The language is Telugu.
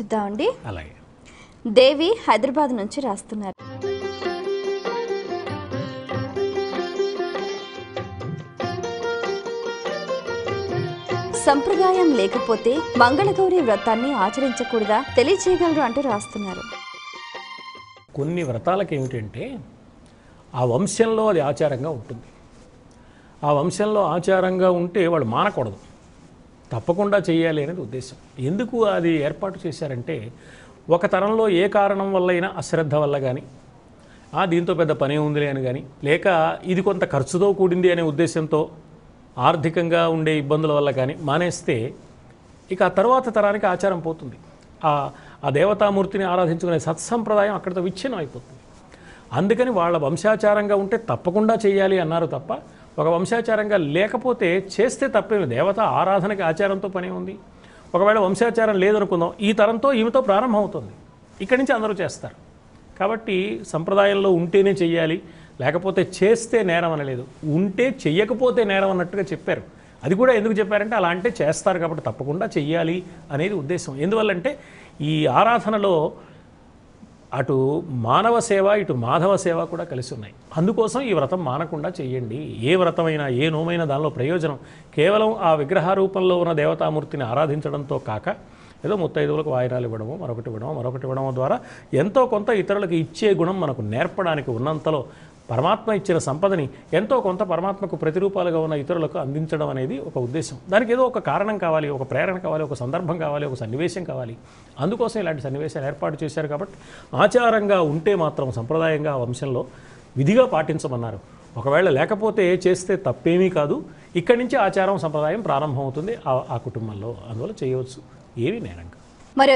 చూద్దామండి అలాగే. దేవి హైదరాబాద్ నుంచి రాస్తున్నారు. సంప్రదాయం లేకపోతే మంగళగౌరి వ్రతాన్ని ఆచరించకూడదా తెలియచేయగలరు అంటూ రాస్తున్నారు. కొన్ని వ్రతాలకు ఏమిటంటే ఆ వంశంలో అది ఆచారంగా ఉంటుంది. ఆ వంశంలో ఆచారంగా ఉంటే వాళ్ళు మానకూడదు. తప్పకుండా చేయాలి అనేది ఉద్దేశం. ఎందుకు అది ఏర్పాటు చేశారంటే ఒక తరంలో ఏ కారణం వల్ల అయినా అశ్రద్ధ వల్ల కానీ ఆ దీంతో పెద్ద పని ఉందిలే అని కానీ లేక ఇది కొంత ఖర్చుతో కూడింది అనే ఉద్దేశంతో ఆర్థికంగా ఉండే ఇబ్బందుల వల్ల కానీ మానేస్తే ఇక ఆ తర్వాత తరానికి ఆచారం పోతుంది. ఆ ఆ దేవతామూర్తిని ఆరాధించుకునే సత్సంప్రదాయం అక్కడితో విచ్ఛిన్నం అయిపోతుంది అందుకని వాళ్ళ వంశాచారంగా ఉంటే తప్పకుండా చేయాలి అన్నారు తప్ప ఒక వంశాచారంగా లేకపోతే చేస్తే తప్పేమి? దేవత ఆరాధనకి ఆచారంతో పని ఉంది. ఒకవేళ వంశాచారం లేదనుకుందాం ఈ తరంతో ఈమెతో ప్రారంభమవుతుంది. ఇక్కడి నుంచి అందరూ చేస్తారు. కాబట్టి సంప్రదాయంలో ఉంటేనే చెయ్యాలి లేకపోతే చేస్తే నేరం అనలేదు. ఉంటే చెయ్యకపోతే నేరం అన్నట్టుగా చెప్పారు. అది కూడా ఎందుకు చెప్పారంటే అలా అంటే చేస్తారు కాబట్టి తప్పకుండా చెయ్యాలి అనేది ఉద్దేశం. ఎందువల్లంటే ఈ ఆరాధనలో అటు మానవ సేవ ఇటు మాధవ సేవ కూడా కలిసి ఉన్నాయి. అందుకోసం ఈ వ్రతం మానకుండా చేయండి ఏ వ్రతమైనా ఏ నోమైనా దానిలో ప్రయోజనం. కేవలం ఆ విగ్రహ రూపంలో ఉన్న దేవతామూర్తిని ఆరాధించడంతో కాక ఏదో ముత్తైదువులకు వాయిరాలు ఇవ్వడము మరొకటి ఇవ్వడము మరొకటి ఇవ్వడము ద్వారా ఎంతో కొంత ఇతరులకు ఇచ్చే గుణం మనకు నేర్పడానికి ఉన్నంతలో పరమాత్మ ఇచ్చిన సంపదని ఎంతో కొంత పరమాత్మకు ప్రతిరూపాలుగా ఉన్న ఇతరులకు అందించడం అనేది ఒక ఉద్దేశం. దానికి ఏదో ఒక కారణం కావాలి ఒక ప్రేరణ కావాలి ఒక సందర్భం కావాలి ఒక సన్నివేశం కావాలి. అందుకోసం ఇలాంటి సన్నివేశాలు ఏర్పాటు చేశారు కాబట్టి ఆచారంగా ఉంటే మాత్రం సంప్రదాయంగా వంశంలో విధిగా పాటించమన్నారు. ఒకవేళ లేకపోతే చేస్తే తప్పేమీ కాదు. ఇక్కడి నుంచి ఆచారం సంప్రదాయం ప్రారంభమవుతుంది. ఆ- ఆ కుటుంబంలో అందువల్ల చేయవచ్చు. ఏమీ నేరంగా మరి